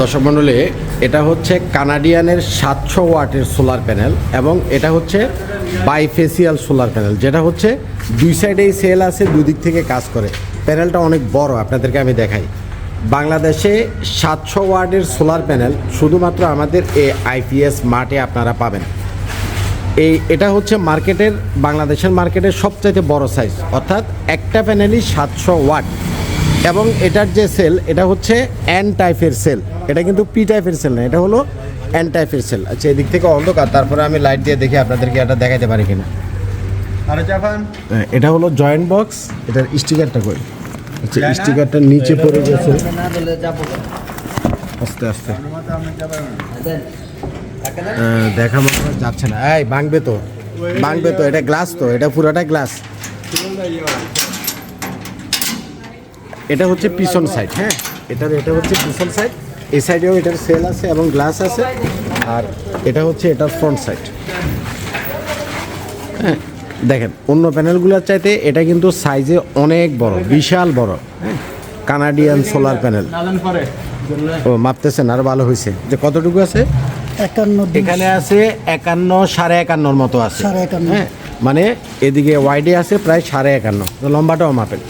দর্শক মণ্ডলী, এটা হচ্ছে কানাডিয়ানের সাতশো ওয়াটের সোলার প্যানেল এবং এটা হচ্ছে বাইফেসিয়াল সোলার প্যানেল, যেটা হচ্ছে দুই সাইডেই সেল আছে দুই দিক থেকে কাজ করে। প্যানেলটা অনেক বড়, আপনাদেরকে আমি দেখাই। বাংলাদেশে সাতশো ওয়াটের সোলার প্যানেল শুধুমাত্র আমাদের এই আইপিএস মার্টে আপনারা পাবেন। এই, এটা হচ্ছে মার্কেটের, বাংলাদেশের মার্কেটের সবচাইতে বড় সাইজ অর্থাৎ একটা প্যানেলই সাতশো ওয়াট। এবং এটার যে সেল এটা হচ্ছে এন টাইপের সেল এটা কিন্তু পি টাইপের সেল না এটা হলো এন টাইপের সেল আচ্ছা এদিক থেকে অন্ধকার তারপরে আমি লাইট দিয়ে দেখি আপনাদেরকে এটা দেখাতে পারি কিনা। আরে হ্যাঁ, এটা হলো জয়েন্ট বক্স এটার স্টিকারটা কই? আচ্ছা স্টিকারটা নিচে পড়ে গেছে। আস্তে আস্তে। দেখা মতো যাচ্ছে না। এই ভাঙবে তো। ভাঙবে তো এটা গ্লাস তো এটা পুরোটা গ্লাস এটা হচ্ছে পিছন সাইড হ্যাঁ এটার এটা হচ্ছে পিছন সাইড এই সাইডেও এটার সেল আছে এবং গ্লাস আছে। আর এটা হচ্ছে এটার ফ্রন্ট সাইড হ্যাঁ দেখেন অন্য প্যানেলগুলোর চাইতে এটা কিন্তু সাইজে অনেক বড় বিশাল বড়। হ্যাঁ কানাডিয়ান সোলার প্যানেল ও মাপতেছেন আর ভালো হয়েছে। যে কতটুকু আছে? একান্ন এখানে আছে একান্ন সাড়ে একান্নর মতো আছে। সাড়ে একান্ন। হ্যাঁ মানে এদিকে ওয়াইডে আছে প্রায় সাড়ে একান্ন। লম্বাটাও মাপেন।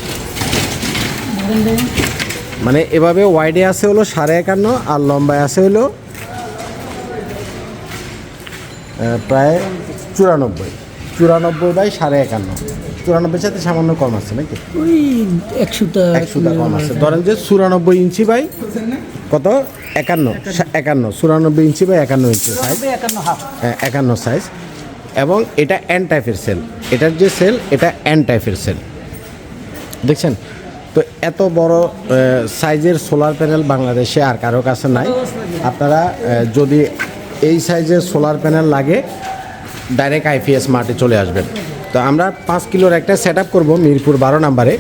মানে এভাবে ওয়াইডে আছে হলো সাড়ে একান্ন আর লম্বায় আছে হলো প্রায় চুরানব্বই। চুরানব্বই বাই সাড়ে একান্ন। চুরানব্বই সাথে সামান্য কম আছে নাকি? ওই একশোটা একশোটা কম আছে। ধরেন যে চুরানব্বই ইঞ্চি বাই কত? একান্ন। একান্ন। চুরানব্বই ইঞ্চি বাই একান্ন ইঞ্চি। সাইজ একান্ন সাইজ এবং এটা এন টাইপের সেল এটার যে সেল এটা এন টাইপের সেল দেখছেন? তো এত বড় সাইজের সোলার প্যানেল বাংলাদেশে আর কারও কাছে নাই। আপনারা যদি এই সাইজের সোলার প্যানেল লাগে ডাইরেক্ট আইপিএস মার্টে চলে আসবেন। তো আমরা পাঁচ কিলোর একটা সেট আপ করব মিরপুর বারো নাম্বারে।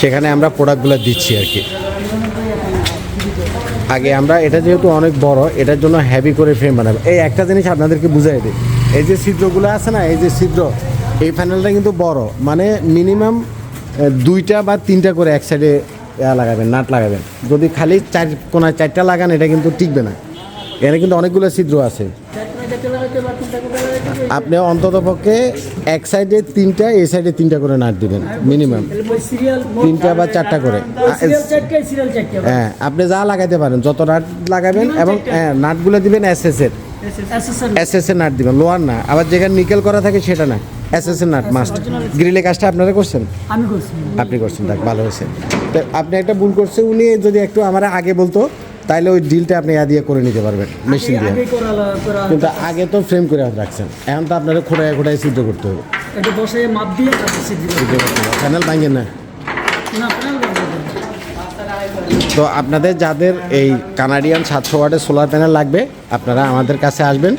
সেখানে আমরা প্রোডাক্টগুলো দিচ্ছি আর কি। আগে আমরা, এটা যেহেতু অনেক বড়, এটার জন্য হ্যাভি করে ফ্রেম বানাবো। এই একটা জিনিস আপনাদেরকে বুঝাই দিই। এই যে ছিদ্রগুলো আছে না, এই যে ছিদ্র, এই প্যানেলটা কিন্তু বড়। মানে মিনিমাম দুইটা বা তিনটা করে এক সাইডে লাগাবেন নাট লাগাবেন। যদি খালি চার কোনায় চারটা লাগান এটা কিন্তু টিকবে না। এখানে কিন্তু অনেকগুলো ছিদ্র আছে। আপনি অন্তত পক্ষে এক সাইডে তিনটা এই সাইডে তিনটা করে নাট দিবেন মিনিমাম তিনটা বা চারটা করে। হ্যাঁ আপনি যা লাগাইতে পারেন যত নাট লাগাবেন এবং হ্যাঁ নাটগুলো দিবেন এস এর এস এস নাট দিবেন লোয়ার না। আবার যেখানে নিকেল করা থাকে সেটা না। এস এস নাট মাস্ট গ্রিলে কাজটা আপনারা করছেন? আমি করছি। আপনি করছেন দেখ ভালো হয়েছে। তো আপনি একটা ভুল করছে উনি যদি একটু আমার আগে বলতো তাইলে ওই ডিলটা আপনি ইয়া দিয়ে করে নিতে পারবেন মেশিন দিয়ে। কিন্তু আগে তো ফ্রেম করে রাখছেন। এখন তো আপনারা খোঁড়ায় খোঁড়ায় সিদ্ধ করতে হবে। এটা বসে মাপ দিয়ে সিদ্ধ করতে প্যানেল ভাঙেন না। না প্যানেল। তো আপনাদের যাদের এই কানাডিয়ান সাতশো ওয়াটের সোলার প্যানেল লাগবে, আপনারা আমাদের কাছে আসবেন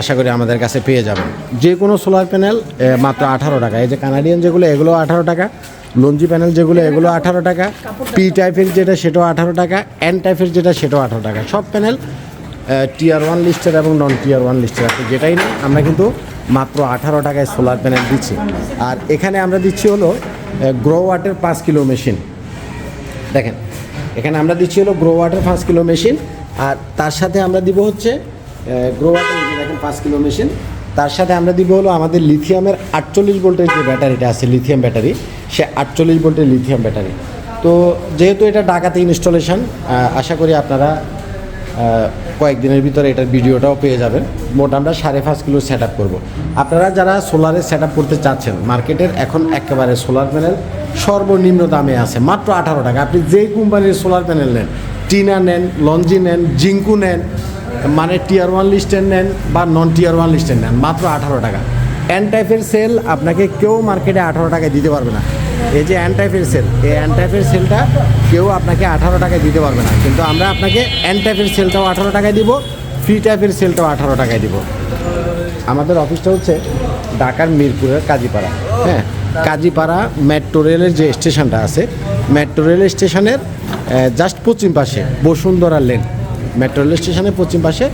আশা করি আমাদের কাছে পেয়ে যাবেন। যে কোনো সোলার প্যানেল মাত্র আঠারো টাকা। এই যে কানাডিয়ান যেগুলো, এগুলো আঠারো টাকা। লঞ্জি প্যানেল যেগুলো, এগুলো আঠারো টাকা। পি টাইপের যেটা, সেটাও আঠারো টাকা। এন টাইপের যেটা, সেটাও আঠারো টাকা। সব প্যানেল টিয়ার ওয়ান লিস্টের এবং নন টিয়ার ওয়ান লিস্টের আছে যেটাই না আমরা কিন্তু মাত্র আঠারো টাকায় সোলার প্যানেল দিচ্ছি। আর এখানে আমরা দিচ্ছি হলো গ্রো ওয়াটের পাঁচ কিলো মেশিন দেখেন, এখানে আমরা দিচ্ছি হলো গ্রো ওয়াটার পাঁচ কিলো মেশিন আর তার সাথে আমরা দিব হচ্ছে গ্রো ওয়াটার দেখেন পাঁচ কিলো মেশিন তার সাথে আমরা দিব হলো আমাদের লিথিয়ামের আটচল্লিশ ভোল্টের যে ব্যাটারিটা আছে লিথিয়াম ব্যাটারি সে আটচল্লিশ ভোল্টের লিথিয়াম ব্যাটারি তো যেহেতু এটা ডাকাতে ইনস্টলেশন আশা করি আপনারা কয়েকদিনের ভিতরে এটার ভিডিওটাও পেয়ে যাবেন। মোট আমরা সাড়ে পাঁচ কিলো সেট আপ করব। আপনারা যারা সোলারে সেট আপ করতে চাচ্ছেন মার্কেটের এখন একেবারে সোলার প্যানেল সর্বনিম্ন দামে আছে, মাত্র আঠারো টাকা। আপনি যেই কোম্পানির সোলার প্যানেল নেন, টিনা নেন, লঞ্জি নেন, জিঙ্কু নেন মানে টিয়ার ওয়ান লিস্টের নেন বা নন টিয়ার ওয়ান লিস্টের নেন, মাত্র আঠারো টাকা। এন টাইপের সেল আপনাকে কেউ মার্কেটে আঠারো টাকায় দিতে পারবে না। এই যে অ্যান টাইপের সেল এই অ্যান টাইপের সেলটা কেউ আপনাকে আঠারো টাকায় দিতে পারবে না। কিন্তু আমরা আপনাকে অ্যান টাইপের সেলটাও আঠারো টাকায় দিব ফ্রি টাইপের সেলটাও আঠারো টাকায় দিব। আমাদের অফিসটা হচ্ছে ঢাকার মিরপুরের কাজীপাড়া। হ্যাঁ কাজীপাড়া মেট্রো রেলের যে স্টেশনটা আছে মেট্রো রেল স্টেশনের জাস্ট পশ্চিম পাশে বসুন্ধরা লেন মেট্রো রেল স্টেশনের পশ্চিম পাশে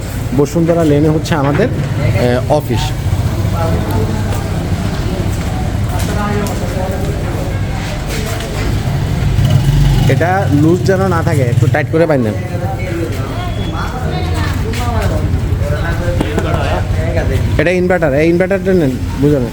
বসুন্ধরা লেনে হচ্ছে আমাদের অফিস এটা লুজ যেন না থাকে, একটু টাইট করে বাঁধবেন এটা ইনভার্টার এই ইনভার্টারটা নেন, বুঝলেন?